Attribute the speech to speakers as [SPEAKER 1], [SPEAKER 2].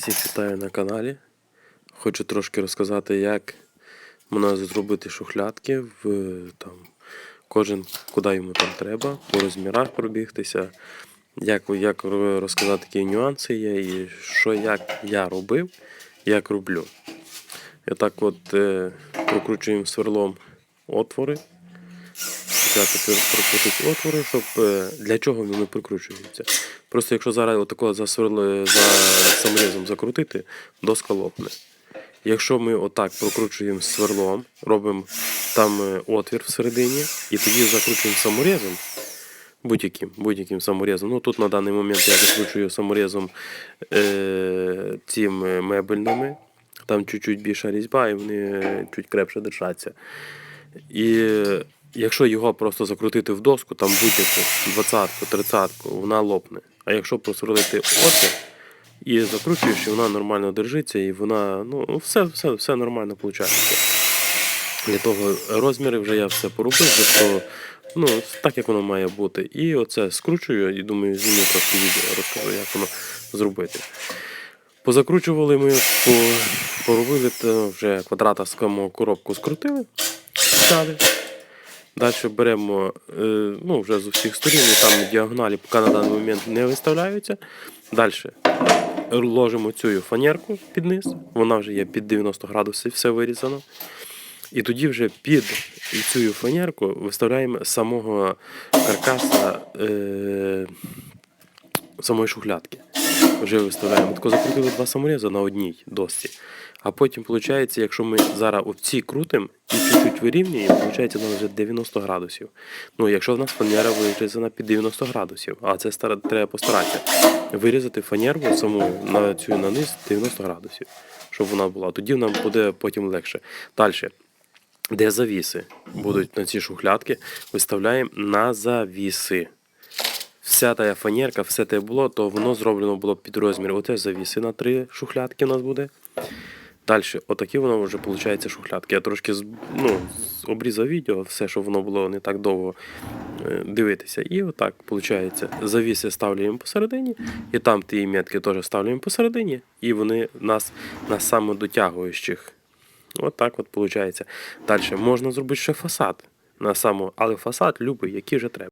[SPEAKER 1] Всіх вітаю на каналі. Хочу трошки розказати, як можна зробити шухлядки в там, кожен куди йому там треба, по розмірах пробігтися, як, як розказати, які нюанси є, і що як я робив, як роблю. І так от е, прокручуємо сверлом отвори. Спочатку прокрутити отвори, щоб е, для чого вони прикручуються. Просто якщо зараз отако за, саморізом закрутити, доска лопне. Якщо ми отак прокручуємо сверлом, робимо там е, отвір всередині і тоді закручуємо саморізом, будь-яким будь-яким саморізом. Ну тут на даний момент я закручую саморізом е, цим е, мебельними. Там чуть-чуть більша різьба і вони чуть крепше держаться. І якщо його просто закрутити в доску, там будь-яку, 20-ку, 30-ку, вона лопне. А якщо просверлити отвір і закручуєш, і вона нормально держиться, і вона, ну, все, все, все нормально виходить. Для того розміри вже я все поробив, про, ну, так як воно має бути. І оце скручую і думаю, зніму трошки відео, розкажу, як воно зробити. Позакручували ми, по, поробили то вже квадрата коробку скрутили. Далі. Далі беремо е, ну, вже з усіх сторін, там діагоналі поки на даний момент не виставляються. Далі ложимо цю фанерку під низ, вона вже є під 90 градусів, все вирізано. І тоді вже під цю фанерку виставляємо самого каркаса е, самої шухлядки. Вже виставляємо. Тако закрутили два саморези на одній досці. А потім, виходить, якщо ми зараз оці крутимо і чуть-чуть вирівнюємо, виходить, вона вже 90 градусів. Ну, якщо в нас фанера вирізана під 90 градусів, а це стара- треба постаратися вирізати фанеру саму на цю на низ 90 градусів, щоб вона була. Тоді нам буде потім легше. Далі. Де завіси будуть на ці шухлядки, виставляємо на завіси. Вся та фанерка, все те було, то воно зроблено було під розмір. Оце завіси на три шухлядки у нас буде. Далі, отакі воно вже виходить шухлядки. Я трошки ну, обрізав відео, все, щоб воно було не так довго е, дивитися. І отак виходить. Завіси ставляємо посередині, і там ті метки теж ставляємо посередині, і вони нас на самодотягуючих. От так от виходить. Далі можна зробити ще фасад на саму, але фасад любий, який вже треба.